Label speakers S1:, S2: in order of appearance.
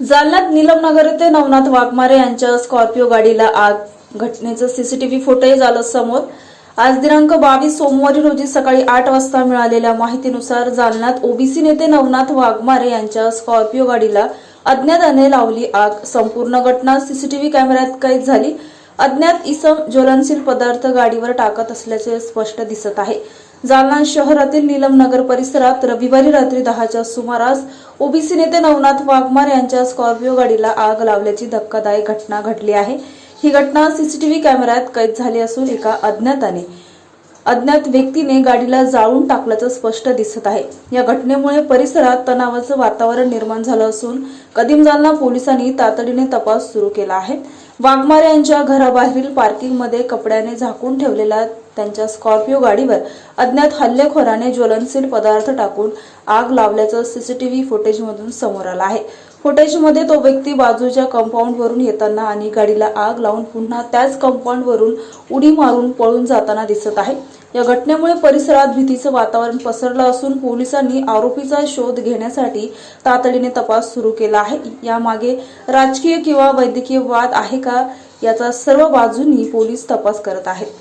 S1: जालन्यात निलमनगर येथे नवनाथ वाघमारे यांच्या स्कॉर्पिओ गाडीला आग घटनेचं सीसीटीव्ही फुटेज आलं समोर. आज दिनांक बावीस सोमवारी रोजी सकाळी आठ वाजता मिळालेल्या माहितीनुसार जालन्यात ओबीसी नेते नवनाथ वाघमारे यांच्या स्कॉर्पिओ गाडीला अज्ञाताने लावली आग. संपूर्ण घटना सीसीटीव्ही कॅमेऱ्यात कैद झाली. अज्ञात इसम ज्वलनशील पदार्थ गाडीवर टाकत असल्याचे स्पष्ट दिसत आहे. जालना शहरातील नीलमनगर परिसरात रविवारी रात्री दहाच्या सुमारास ओबीसी नेते नवनाथ वाघमार यांच्या स्कॉर्पिओ गाडीला आग लावल्याची धक्कादायक घटना घडली आहे. ही घटना सीसीटीव्ही कॅमेऱ्यात कैद झाली असून एका अज्ञाताने अज्ञात व्यक्तीने गाडीला जाळून टाकल्याचं स्पष्ट दिसत आहे. या घटनेमुळे परिसरात तणावाचं वातावरण निर्माण झालं असून कदीम जालना पोलिसांनी तातडीने तपास सुरू केला आहे. वाघमारे यांच्या घराबाहेरील पार्किंगमध्ये कपड्याने झाकून ठेवलेल्या त्यांच्या स्कॉर्पिओ गाडीवर अज्ञात हल्लेखोराने ज्वलनशील पदार्थ टाकून आग लावल्याचं सीसीटीव्ही फुटेजमधून समोर आलं आहे. फुटेजमध्ये तो व्यक्ती बाजूच्या कंपाऊंडवरून येताना आणि गाडीला आग लावून पुन्हा त्याच कंपाऊंडवरून उडी मारून पळून जाताना दिसत आहे. या घटनेमुळे परिसरात भीतीचं वातावरण पसरलं असून पोलिसांनी आरोपीचा शोध घेण्यासाठी तातडीने तपास सुरू केला आहे. यामागे राजकीय किंवा वैद्यकीय वाद आहे का याचा सर्व बाजूंनी पोलीस तपास करत आहेत.